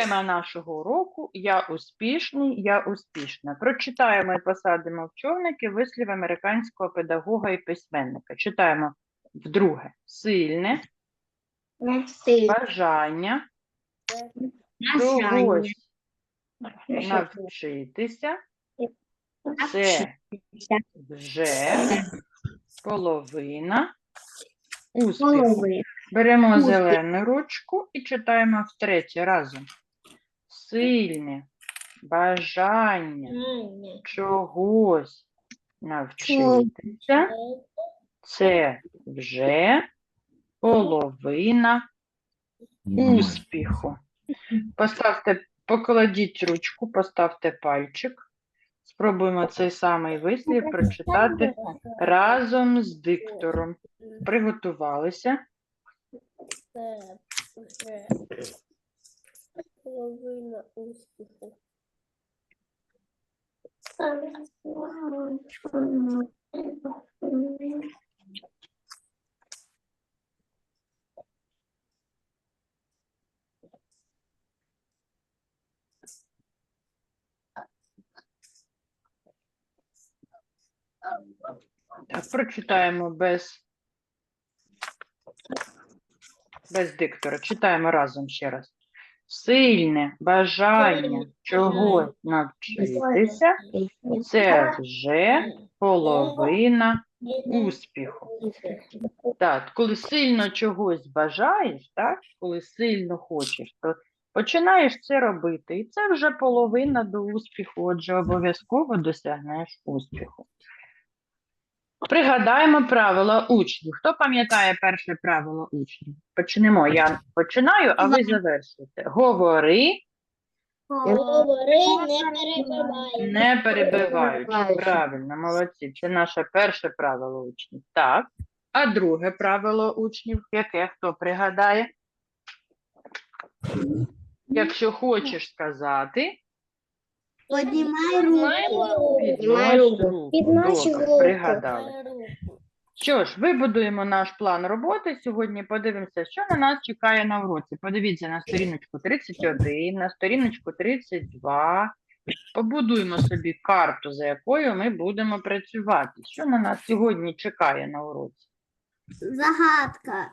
Тема нашого уроку Я успішний, я успішна. Прочитаємо і посадимо в човники вислів американського педагога і письменника. Читаємо вдруге. Сильне бажання чогось навчитися. Це вже половина успіху. Беремо зелену ручку і читаємо втретє разом. Сильне бажання чогось навчитися. Це вже половина успіху. Поставте, покладіть ручку, поставте пальчик. Спробуємо цей самий вислів прочитати разом з диктором. Приготувалися. Половина успіху. Так, прочитаємо без, без диктора. Читаємо разом ще раз. Сильне бажання чогось навчитися це вже половина успіху. Так, коли сильно чогось бажаєш, так, коли сильно хочеш, то починаєш це робити. І це вже половина до успіху, отже, обов'язково досягнеш успіху. Пригадаємо правила учнів. Хто пам'ятає перше правило учнів? Почнемо. Я починаю, а ви завершуєте. Говори, Говори, не перебивай. не перебиваючи. Правильно, молодці. Це наше перше правило учнів. Так. А друге правило учнів, яке хто пригадає? Якщо хочеш сказати, Поднимай руку. піднось руку. Добре, руку. пригадали. Що ж, вибудуємо наш план роботи. Сьогодні подивимося, що на нас чекає на уроці. Подивіться на сторіночку 31, на сторіночку 32. Побудуємо собі карту, за якою ми будемо працювати. Що на нас сьогодні чекає на уроці? Загадка.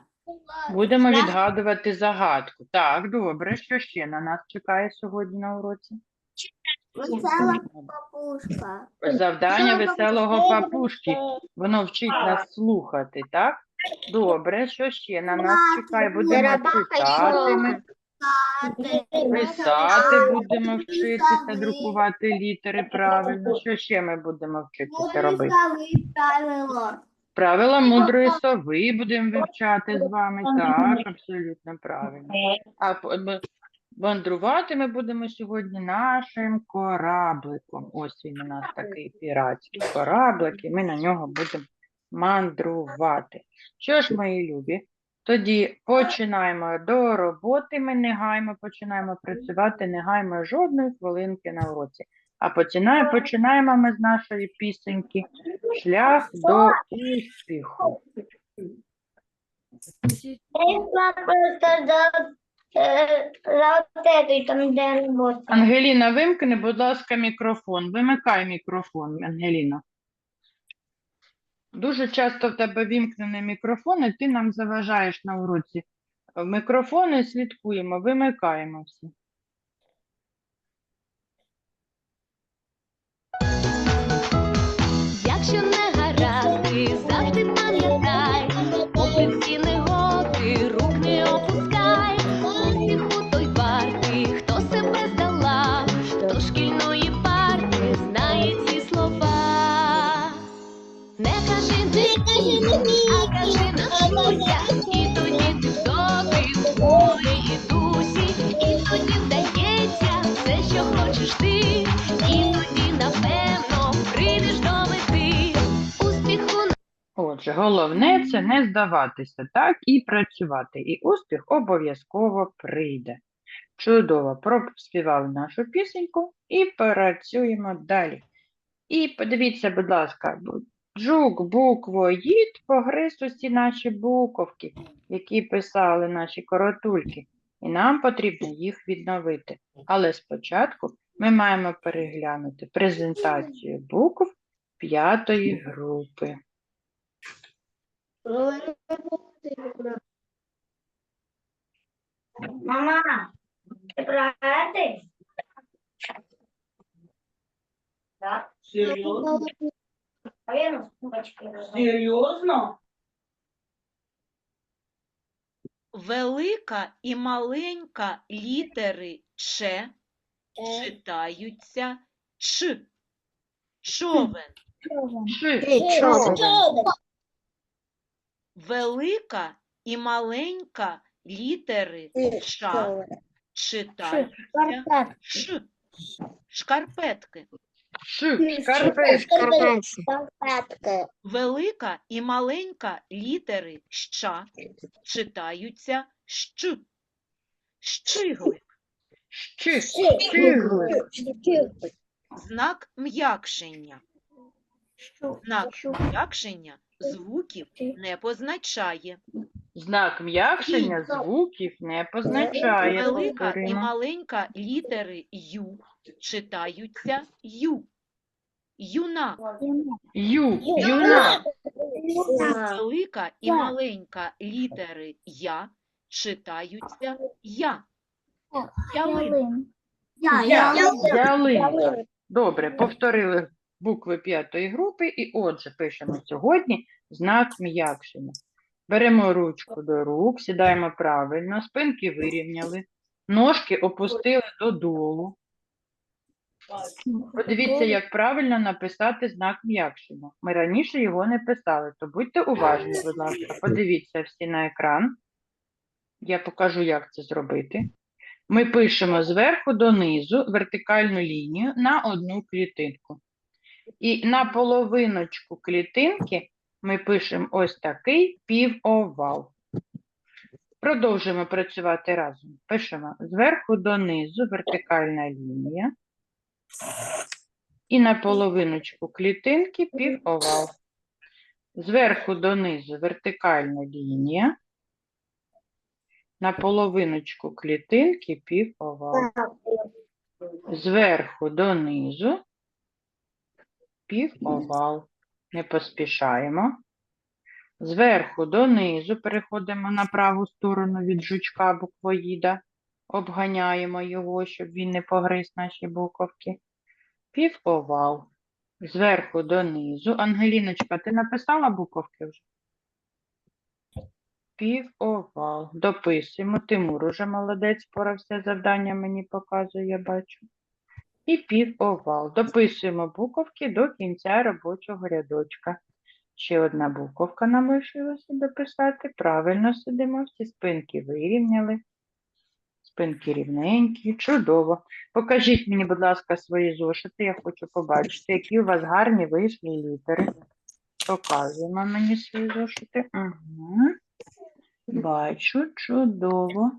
Будемо відгадувати загадку. Так, добре. Що ще на нас чекає сьогодні на уроці? Весела папушка. Завдання веселого папушки. Воно вчить нас слухати, так? Добре, що ще на нас чекає? Будемо читати, ми писати будемо вчитися, друкувати літери правильно. Що ще ми будемо вчитися робити? Правила мудрої сови будемо вивчати з вами. Так, абсолютно правильно. А мандрувати ми будемо сьогодні нашим корабликом. Ось він у нас такий піратський кораблик, і ми на нього будемо мандрувати. Що ж, мої любі, тоді починаємо до роботи. Ми не гаймо, починаємо працювати, не гаймо жодної хвилинки на уроці. А починаємо, починаємо ми з нашої пісеньки Шлях до успіху. За, е, там, де робота. Ангеліна, вимкни, будь ласка, мікрофон. Вимикай мікрофон, Ангеліна. Дуже часто в тебе вімкнений мікрофон, і ти нам заважаєш на уроці. Мікрофони слідкуємо, вимикаємо всі. А кажи навчуся, і тоді ти добрі, в полі і дусі, і тоді вдається все, що хочеш ти, і тоді, напевно, прийдеш до мети. Успіху Отже, головне це не здаватися, так, і працювати. І успіх обов'язково прийде. Чудово, проспівали нашу пісеньку і працюємо далі. І подивіться, будь ласка, жук буквоїд погриз усі наші буковки, які писали наші коротульки. і нам потрібно їх відновити. Але спочатку ми маємо переглянути презентацію букв п'ятої групи. Мама, ти правда? Так. Серйозно? А я на сумочки Серйозно? Велика і маленька літери Ч читаються Ч. Човен. Човен? Велика і маленька літери Ш читаються Ш. Шкарпетки. Шкарпетки. Велика і маленька літери Щ читаються Щ. Щиглик. Щи, щигли. Знак м'якшення. Знак м'якшення звуків не позначає. Знак м'якшення звуків не позначає. Велика і маленька літери Ю читаються Ю. Юнак. Ю, юнак. Велика і маленька літери Я читаються Я. Ялин. Я, ялинка. Добре, повторили букви п'ятої групи, і отже, пишемо сьогодні знак м'якшення. Беремо ручку до рук, сідаємо правильно, спинки вирівняли, ножки опустили додолу. Подивіться, як правильно написати знак м'якшення. Ми раніше його не писали, то будьте уважні, будь ласка. Подивіться всі на екран. Я покажу, як це зробити. Ми пишемо зверху донизу вертикальну лінію на одну клітинку. І на половиночку клітинки ми пишемо ось такий півовал. Продовжуємо працювати разом. Пишемо зверху донизу вертикальна лінія. І на половиночку клітинки півовал. Зверху донизу вертикальна лінія. На половиночку клітинки півовал. Зверху донизу півовал. Не поспішаємо. Зверху донизу переходимо на праву сторону від жучка буквоїда. Обганяємо його, щоб він не погриз наші буковки. Півовал. Зверху донизу. Ангеліночка, ти написала буковки вже? Півовал. Дописуємо. Тимур уже молодець, порався завдання мені показує, я бачу. І півовал. Дописуємо буковки до кінця робочого рядочка. Ще одна буковка нам лишилося дописати. Правильно сидимо, всі спинки вирівняли. Спинки рівненькі, чудово. Покажіть мені, будь ласка, свої зошити. Я хочу побачити, які у вас гарні вийшли літери. Показуємо мені свої зошити. Угу. Бачу, чудово.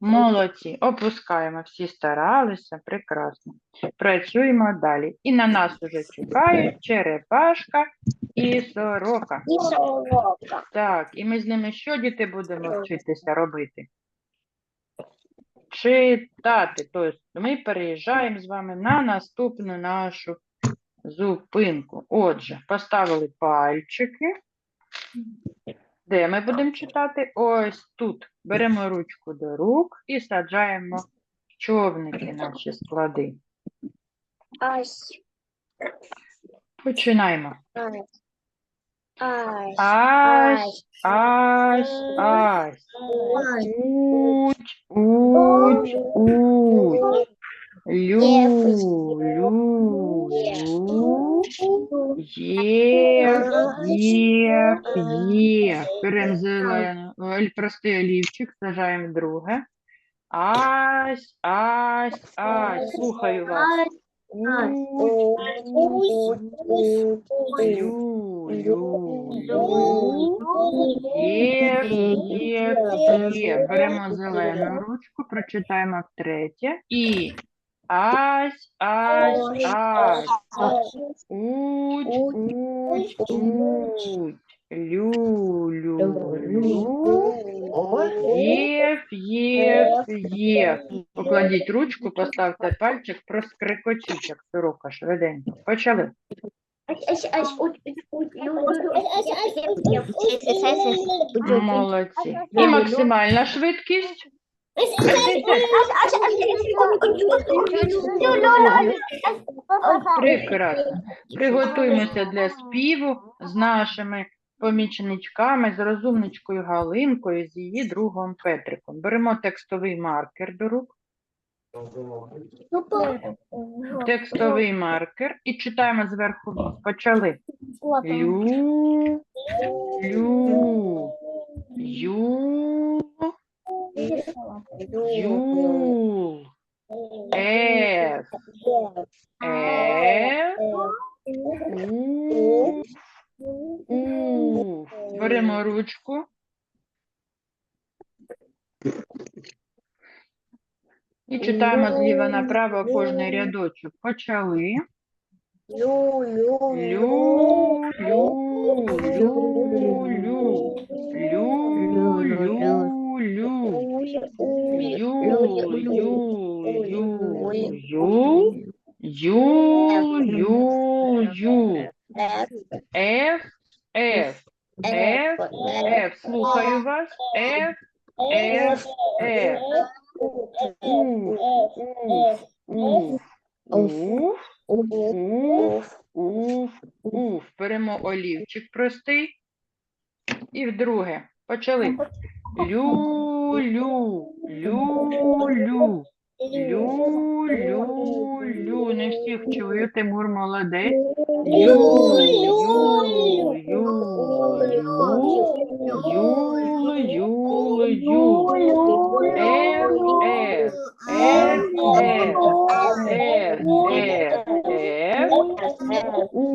Молодці. Опускаємо. Всі старалися. Прекрасно. Працюємо далі. І на нас уже чекають черепашка і сорока. І солока. Так, і ми з ними що діти будемо вчитися робити? Читати. Тобто ми переїжджаємо з вами на наступну нашу зупинку. Отже, поставили пальчики. Де ми будемо читати? Ось тут. Беремо ручку до рук і саджаємо в човники наші склади. Ась. Починаємо. Ась. Ась, ась, ась. Уч, уч, уч. Лю, лю, лю. Є, є, є. Беремо зелену, простий олівчик, сажаємо друге. Ась, ась, ась. Слухаю вас. Уч, лю, лю, лю. Є, є, є. Беремо зелену ручку, прочитаємо втретє. І ась, ась, ась. Уч, уч, уч. Лю, лю. Єф, єф, єф. Покладіть ручку, поставте пальчик, проскрикочіть, як сорока, швиденько. Почали. Молодці. І максимальна швидкість. Прекрасно. Приготуємося для співу з нашими помічничками, з розумничкою Галинкою, з її другом Петриком. Беремо текстовий маркер до рук, текстовий маркер і читаємо зверху вниз. Почали. Лю, лю, ю, юл, еф, еф, у, у. Беремо ручку. І читаємо зліва направо кожний рядочок. Почали. Лю, лю, лю, лю. Лю, лю, лю. Ю, ю, ю, ю. Ю, ю, ю. Ф, Ф, Ф, Ф. Слухаю вас. Ф, Ф, Ф. У, у, у, уф, уф, уф. Беремо олівчик простий. І вдруге. Почали. Лю, лю, лю, лю. Лю, лю, лю. Не всіх чую, Тимур молодець. Лю, лю, лю, лю, юл, юл, юл. Ф, Ф, Ф, Ф, Ф, Ф, Уф,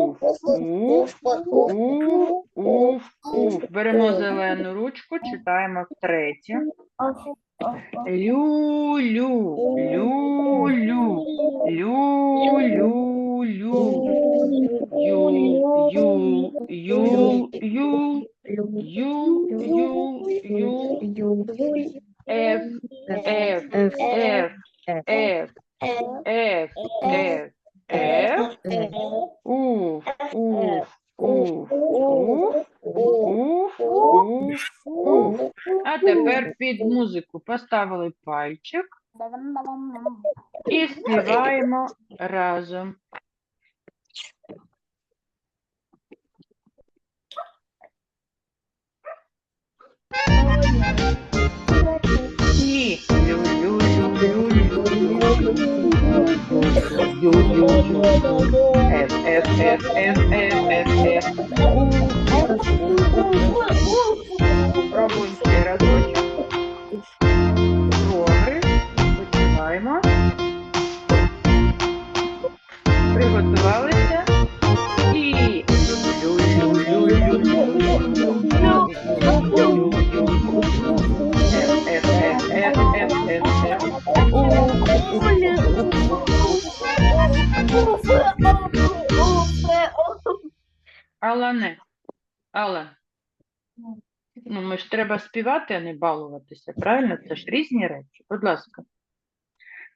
уф, уф, уф, уф, уф. Беремо зелену ручку, читаємо втретє. Лю, лю, лю, лю, лю, лю, лю. Ю, ю, ю, ю, ю, ю, ю. Ф, Ф, Ф, Ф, Ф, Ф, Ф. Уф, уф, уф, уф, уф, уф, уф. А тепер під музику поставили пальчик і співаємо разом. І Ф, Ф, Ф, Ф, Ф, Ф, Ф. Пробуємо ще разочок. Добре. Почуваємо. Приготувалися. Ж треба співати, а не балуватися, правильно? Це ж різні речі. Будь ласка.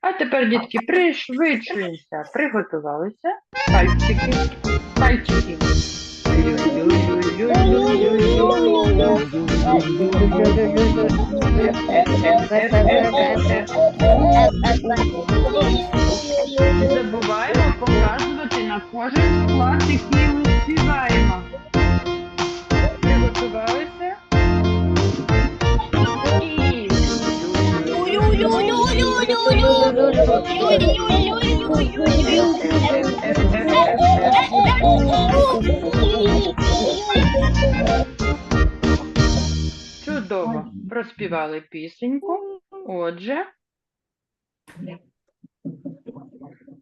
А тепер, дітки, пришвидшуємося, приготувалися. Пальчики, пальчики. Не забуваємо показувати на кожен склад, який ми співаємо. Приготувалися? Чудово. Проспівали пісеньку. Отже,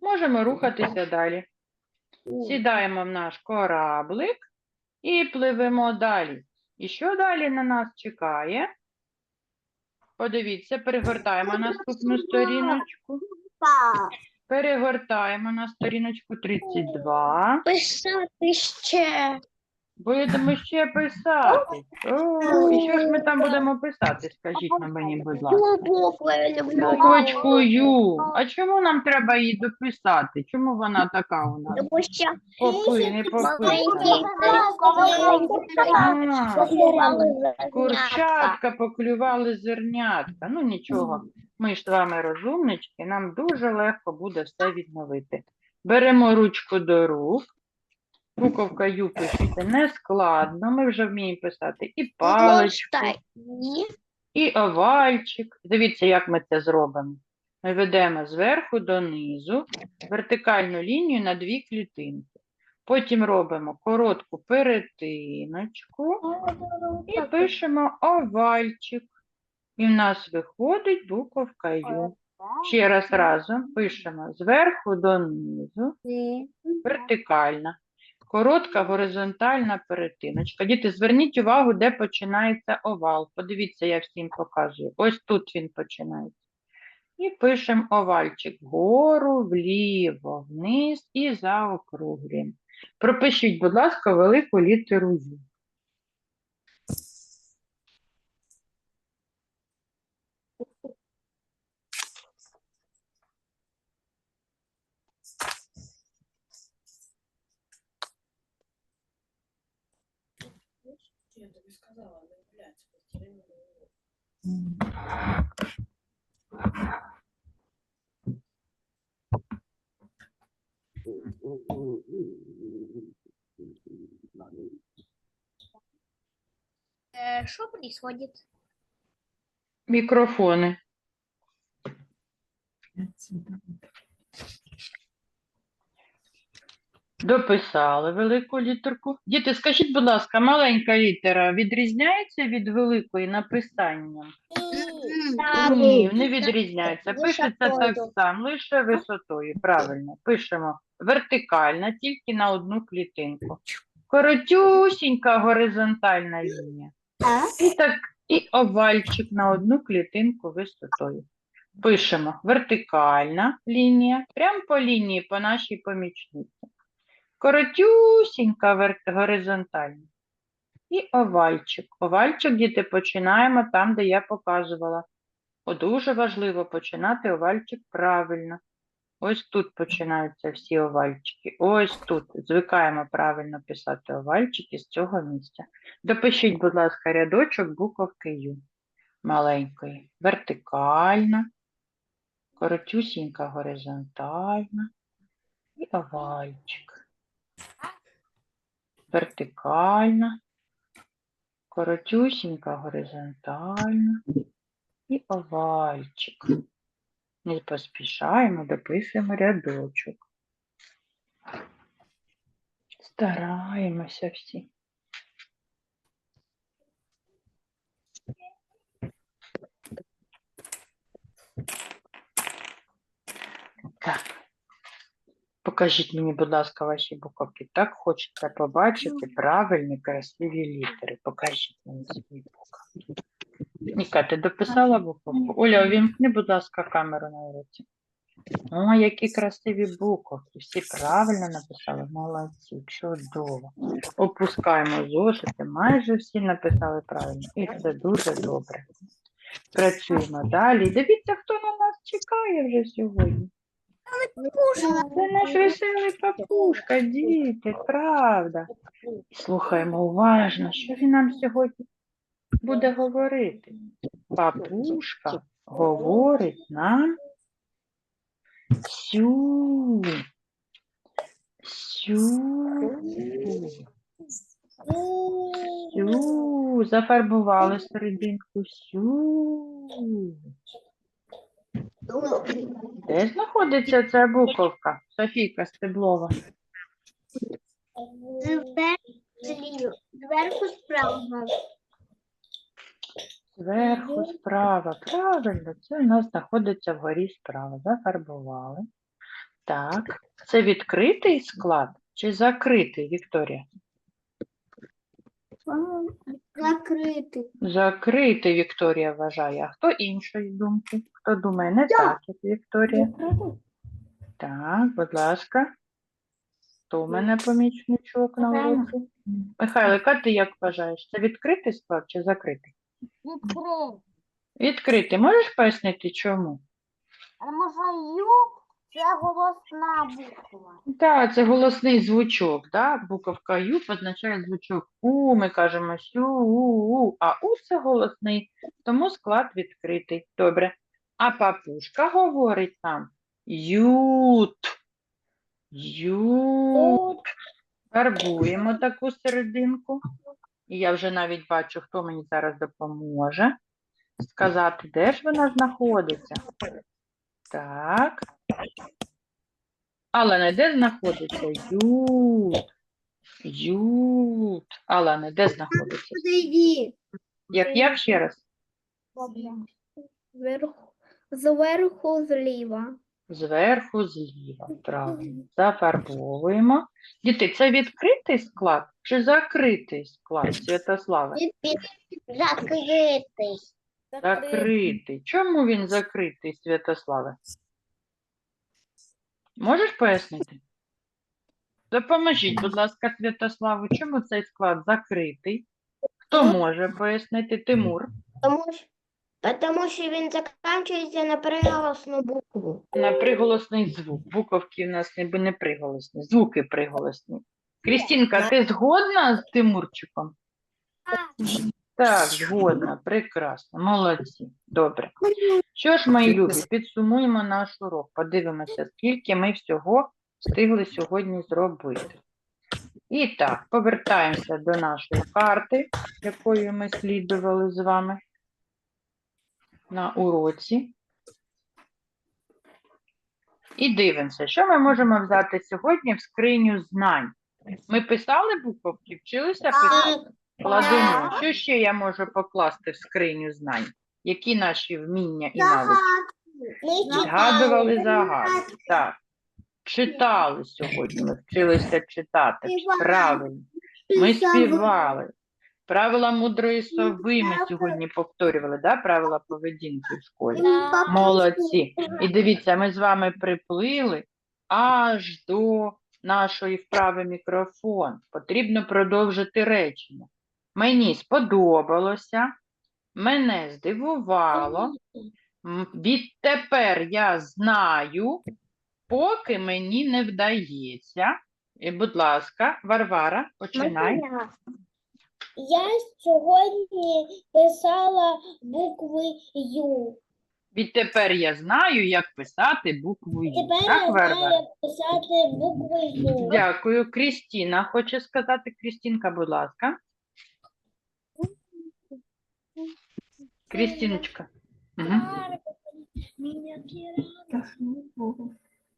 можемо рухатися далі. Сідаємо в наш кораблик і пливемо далі. І що далі на нас чекає? Подивіться, перегортаємо наступну сторіночку. Перегортаємо на сторіночку 32. Писати ще. Будемо ще писати. О, і що ж ми там будемо писати? Скажіть на мені, будь ласка. букву я люблю. Буквочку Ю. А чому нам треба її дописати? Чому вона така у нас? Тому що Попи, не попи. Курчатка поклювали зернятка. Ну нічого, ми ж з вами розумнички, нам дуже легко буде все відновити. Беремо ручку до рук. Буковка Ю пишеться не складно, ми вже вміємо писати і паличку, і овальчик. Дивіться, як ми це зробимо. Ми ведемо зверху донизу вертикальну лінію на дві клітинки. Потім робимо коротку перетиночку і пишемо овальчик. І в нас виходить буковка Ю. Ще раз разом пишемо зверху донизу, вертикальна, коротка горизонтальна перетиночка. Діти, зверніть увагу, де починається овал. Подивіться, я всім показую. Ось тут він починається. І пишемо овальчик вгору, вліво, вниз і заокруглюємо. Пропишіть, будь ласка, велику літеру Ю. Я тобі сказала, не гуляти. потеряла. Що происходит? Мікрофони. Дописали велику літерку. Діти, скажіть, будь ласка, маленька літера відрізняється від великої написанням? Ні, не відрізняється. Пишеться так Висотою. само, лише висотою. Правильно. Пишемо вертикальна, тільки на одну клітинку. Коротюсінька горизонтальна лінія. І так, і овальчик на одну клітинку висотою. Пишемо вертикальна лінія, прямо по лінії по нашій помічниці. Коротюсінька вер- горизонтальна. І овальчик. Овальчик, діти, починаємо там, де я показувала. О, дуже важливо починати овальчик правильно. Ось тут починаються всі овальчики. Ось тут. Звикаємо правильно писати овальчики з цього місця. Допишіть, будь ласка, рядочок буковки Ю. Маленької. Вертикальна, коротюсінька горизонтальна і овальчик. Вертикальна, коротюсінька горизонтальна і овальчик. Не поспішаємо, дописуємо рядочок. Стараємося всі. Так. Покажіть мені, будь ласка, ваші буковки. Так хочеться побачити правильні, красиві літери. Покажіть мені свої буковки. Ніка, ти дописала буковку? Оля, увімкни, будь ласка, камеру на уроці. О, які красиві буковки. Всі правильно написали. Молодці, чудово. Опускаємо зошити. Майже всі написали правильно. І це дуже добре. Працюємо далі. Дивіться, хто на нас чекає вже сьогодні. Це наш веселий папушка, діти, правда. Слухаємо уважно, що він нам сьогодні буде говорити. Папушка говорить нам сю. Сю. Сю. Зафарбували серединку сю. Де знаходиться ця буковка? Софійка Стеблова. Зверху справа. Зверху справа. Правильно, це у нас знаходиться вгорі справа. Зафарбували. Так. Це відкритий склад чи закритий, Вікторія? Закритий. Закритий, Вікторія вважає. А хто іншої думки? Хто думає не так, як Вікторія? Так, будь ласка. Хто в мене помічничок на уроці? Михайло, а ти як вважаєш? Це відкритий склад чи закритий? Відкрив. Відкритий. Можеш пояснити, чому? А може ю це голосна буква. Так, це голосний звучок, да? Буковка Ю позначає звучок У, ми кажемо сю, у, у, а У це голосний, тому склад відкритий. Добре. А папушка говорить нам ют. Ют. Фарбуємо таку серединку. І я вже навіть бачу, хто мені зараз допоможе сказати, де ж вона знаходиться. Так. Алане, де знаходиться? Ют. Ют. Алане, де знаходиться? Подойди. Як, як ще раз? Зверху, зверху зліва. Зверху зліва. Правильно. Зафарбовуємо. Діти, це відкритий склад чи закритий склад Святослава? Закритий. Закритий. Чому він закритий, Святославе? Можеш пояснити? Допоможіть, будь ласка, Святославу, чому цей склад закритий? Хто може пояснити? Тимур. Тому що, тому що він закінчується на приголосну букву. На приголосний звук. Буковки в нас ніби не приголосні, звуки приголосні. Крістінка, ти згодна з Тимурчиком? Так, згодна, прекрасно, молодці, добре. Що ж, мої любі, підсумуємо наш урок, подивимося, скільки ми всього встигли сьогодні зробити. І так, повертаємося до нашої карти, якою ми слідували з вами на уроці. І дивимося, що ми можемо взяти сьогодні в скриню знань. Ми писали буковки, вчилися писати? Кладемо. Що ще я можу покласти в скриню знань? Які наші вміння і навички? Згадували загадки. Так. Читали сьогодні. Ми вчилися читати. Правильно. Ми Співали. Правила мудрої сови ми сьогодні повторювали, да? правила поведінки в школі. Молодці. І дивіться, ми з вами приплили аж до нашої вправи мікрофон. Потрібно продовжити речення. Мені сподобалося, мене здивувало. Відтепер я знаю, поки мені не вдається. І, будь ласка, Варвара, починай. Я сьогодні писала букви Ю. Відтепер я знаю, як писати букву «Ю». Так, Варвара? писати букви Ю. Дякую. Крістіна хоче сказати. Крістінка, будь ласка. Крістіночка. Угу.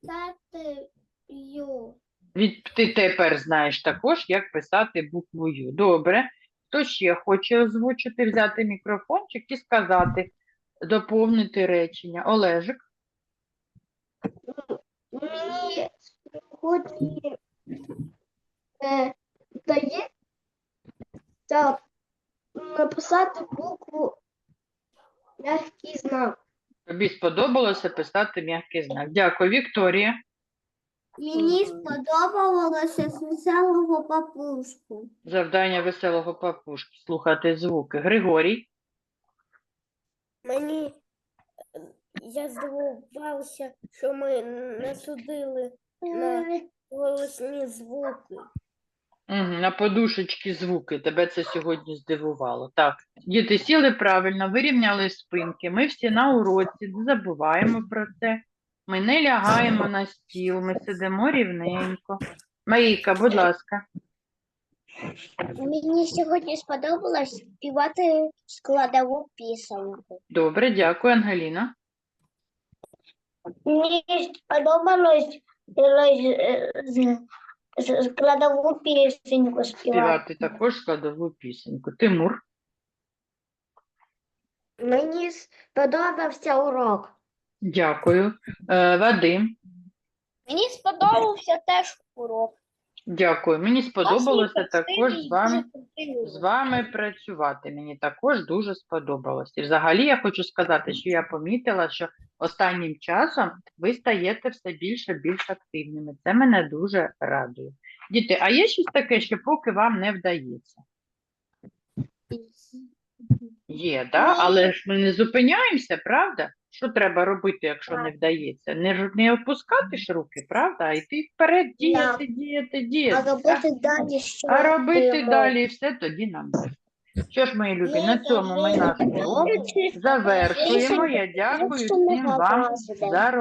Писати ю. Від, ти тепер знаєш також, як писати букву Ю. Добре. Хто ще хоче озвучити, взяти мікрофончик і сказати, доповнити речення. Олежик. Мені сьогодні е, дає так, написати букву м'який знак. Тобі сподобалося писати м'який знак. Дякую, Вікторія. Мені сподобалося з веселого папушку. Завдання веселого папушки. Слухати звуки. Григорій. Мені я здивувався, що ми не судили на голосні звуки. Угу, на подушечки звуки. Тебе це сьогодні здивувало. Так, діти сіли правильно, вирівняли спинки. Ми всі на уроці, не забуваємо про це. Ми не лягаємо на стіл, ми сидимо рівненько. Марійка, будь ласка. Мені сьогодні сподобалось співати складову пісеньку. Добре, дякую, Ангеліна. Мені сподобалось е, складову пісеньку співати. Співати також складову пісеньку. Тимур. Мені сподобався урок. Дякую. Е, Вадим. Мені сподобався теж урок. Дякую. Мені сподобалося також з вами. з вами працювати. Мені також дуже сподобалось. І взагалі я хочу сказати, що я помітила, що останнім часом ви стаєте все більше більш активними. Це мене дуже радує. Діти, а є щось таке, що поки вам не вдається? Є, да? але ж ми не зупиняємося, правда? Що треба робити, якщо не вдається? Не, не опускати ж руки, правда? А йти вперед, діяти, діяти, діяти. А так? робити далі що? А робити далі все тоді нам дасть. Що ж, мої любі, на цьому ми наш урок завершуємо. Я дякую всім вам за за